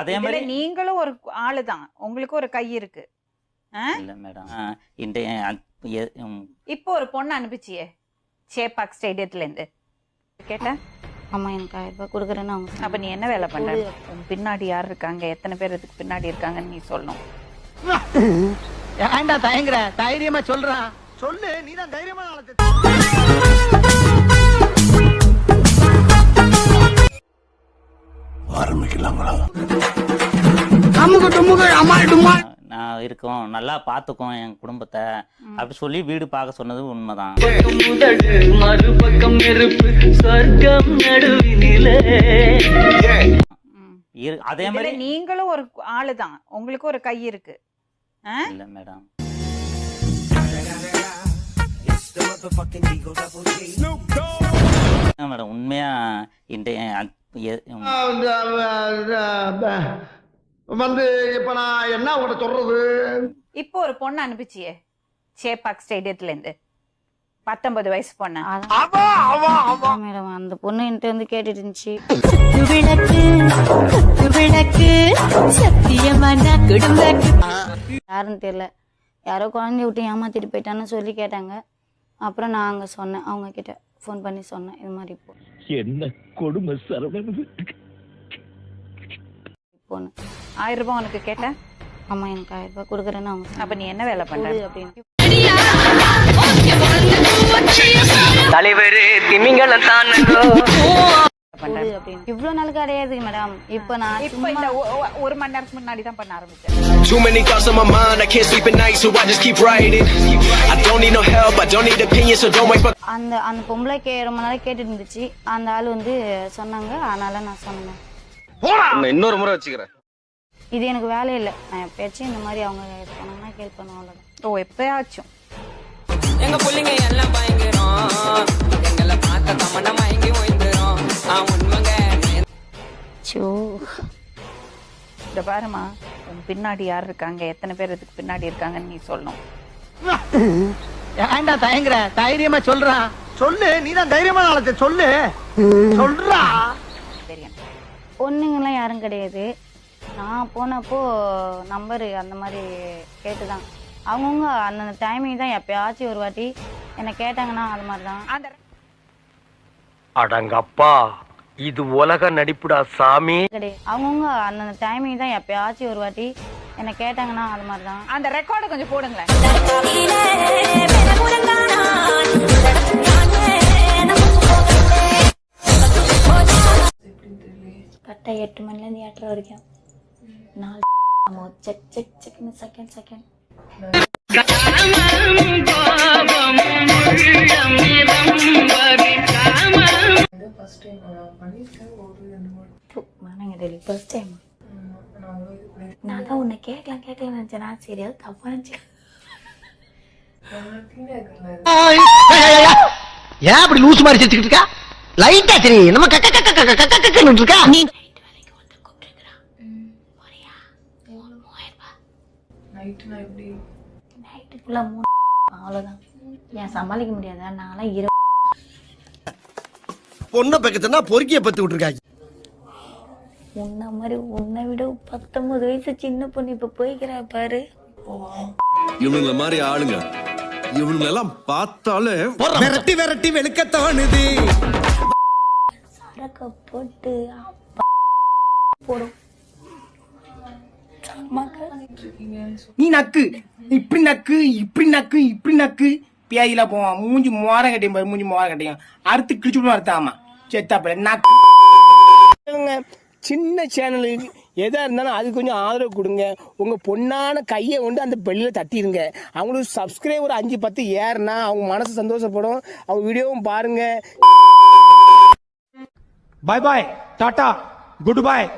அதே மாதிரி நீங்களும் ஒரு ஆளு தான் உங்களுக்கு ஒரு கை இருக்கு? இல்ல மேடம் இப்போ ஒரு பொண்ணு அனுப்பிச்சியே. சேப்பாக் ஸ்டேடியத்துல இருந்து கேட்ட? அம்மா எனக்கு ஆயிரம் ரூபாய் கொடுக்குறேன்னு அவங்க. அப்ப நீ என்ன வேலை பண்ற? பின்னாடி யார் இருக்காங்க? எத்தனை பேர் இதுக்கு பின்னாடி இருக்காங்கன்னு நீ சொல்லணும். ஏன்டா தயங்குற? தைரியமா சொல்றா. சொல்லு நீதான் தைரியமா நான் இருக்கோம் நல்லா பாத்துக்கோம் என் குடும்பத்தை. அப்படி சொல்லி வீடு பார்க்க சொன்னது உண்மைதான். அதே மாதிரி நீங்களும் ஒரு ஆளு தான் உங்களுக்கு ஒரு கை இருக்கு? இல்ல மேடம். மேடம் உண்மையா இந்த வந்து இப்ப நான் என்ன உங்கள்கிட்ட சொல்றது? இப்போ ஒரு பொண்ணு அனுப்பிச்சியே சேப்பாக் ஸ்டேடியத்துல இருந்து பத்தொன்பது வயசு பொண்ணு. மேடம் அந்த பொண்ணு என்கிட்ட வந்து கேட்டுட்டு இருந்துச்சு. விளக்கு விளக்கு சத்தியமான குடும்ப யாருன்னு தெரியல. யாரோ குழந்தைய விட்டு ஏமாத்திட்டு போயிட்டான்னு சொல்லி கேட்டாங்க. அப்புறம் நான் அங்கே சொன்னேன் அவங்க கிட்ட ஃபோன் பண்ணி சொன்னேன் இது மாதிரி என்ன கொடுமை சரவணன்? போன்னு. ஆயிரம் ரூபாய் உனக்கு கேட்ட அம்மா எனக்கு ஆயிரம் ரூபாய் கொடுக்குறேன்னு அவங்க. அப்ப நீ என்ன வேலை பண்ற? அப்படின்னு. தலைவர் திமிங்கலம் தானங்கோ பண்ற கொடு அப்படின்னு. இவ்வளோ நாள் கிடையாது மேடம். இப்போ நான் இப்போ இந்த ஒரு மணி நேரத்துக்கு முன்னாடி தான் பண்ண ஆரம்பிச்சேன். Too many thoughts on my mind, I can't sleep at night, so I just keep writing. I don't need no help, I don't need opinions, so don't wait for. அந்த அந்த பொம்பளை கே ரொம்ப நாள் கேட்டுட்டு இருந்துச்சு. அந்த ஆள் வந்து சொன்னாங்க. அதனால நான் சொன்னேன். இன்னொரு முறை வச்சுக்கிறேன். இது எனக்கு வேலை இல்லை. நான் எப்பயாச்சும் இந்த மாதிரி அவங்க சொன்னாங்கன்னா கேள் பண்ணுவோம் அவ்வளோதான் ஓ எப்பயாச்சும். எங்க புள்ளைங்க எல்லாம் பயங்கரம். எங்களை பார்த்த தமன மயங்கி ஓய்ந்துரும். ஆ உண்மைங்க. சோ இந்த பாருமா உன் பின்னாடி யார் இருக்காங்க? எத்தனை பேர் இதுக்கு பின்னாடி இருக்காங்கன்னு நீ சொல்லணும். ஏன்டா தயங்குற? தைரியமா சொல்றா. சொல்லு நீதான் தைரியமா நாளை சொல்லு. சொல்றா. தெரியும். பொண்ணுங்கெல்லாம் யாரும் கிடையாது. நான் போனப்போ நம்பரு அந்த மாதிரி கேட்டு தான் அவங்கவுங்க அந்தந்த டைமிங் தான் எப்பயாச்சும் ஒரு வாட்டி என்னை கேட்டாங்கன்னா அது மாதிரி தான் அடங்கப்பா இது உலக நடிப்புடா சாமி. கிடையாது. அவங்கவுங்க அந்தந்த டைமிங் தான் எப்பயாச்சும் ஒரு வாட்டி என்னை கேட்டாங்கன்னா அது மாதிரி தான் அந்த ரெக்கார்டு கொஞ்சம் போடுங்களேன். கரெக்டாக எட்டு மணிலேருந்து எட்டரை வரைக்கும் நாலு நம்ம செக் செக் செக்னு செகண்ட் செகண்ட் மானங்கடலி ஃபர்ஸ்ட் டைம் நான் தான் உன்னை கேட்கலாம் கேட்கலாம் நினச்சேன் நான் சரி அது தப்பா நினச்சேன் ஏன் அப்படி லூசு மாதிரி சிரிச்சுக்கிட்டு இருக்கா லைட்டா சரி நம்ம கக்க கக்க கக்க கக்க இருக்கா மூவாயிரம் ரூபாய் நைட்டு ஃபுல்லாக மூணு அவ்வளோதான் ஏன் சமாளிக்க முடியாதா? நான்லாம் இரு பொண்ணை பக்கத்துனா பொறுக்கிய பத்து விட்டுருக்காங்க. உன்ன மாதிரி உன்னை விட பத்தொன்பது வயசு சின்ன பொண்ணு இப்ப போய்க்கிறா பாரு. இவனுங்கள மாதிரி ஆளுங்க. இவனுங்களெல்லாம் பார்த்தாலே விரட்டி விரட்டி வெளுக்க தோணுது சரக்க போட்டு அப்பா போடும். நீ நக்கு. இப்படி நக்கு இப்படி நக்கு இப்படி நக்கு. பேயில போவான். மூஞ்சி மோர கட்டியும் பாரு மூஞ்சி மோர கட்டியும். அறுத்து கிழிச்சு விடுவோம் அறுத்தாமா. செத்தாப்பட நக்கு. சின்ன சேனலுக்கு எதா இருந்தாலும் அது கொஞ்சம் ஆதரவு கொடுங்க. உங்க பொண்ணான கையை கொண்டு அந்த பெல்லில் தட்டிடுங்க. அவங்களுக்கு சப்ஸ்கிரைபர் அஞ்சு பத்து ஏறுனா அவங்க மனசு சந்தோஷப்படும். அவங்க வீடியோவும் பாருங்க. பாய் பாய் டாடா குட் பாய்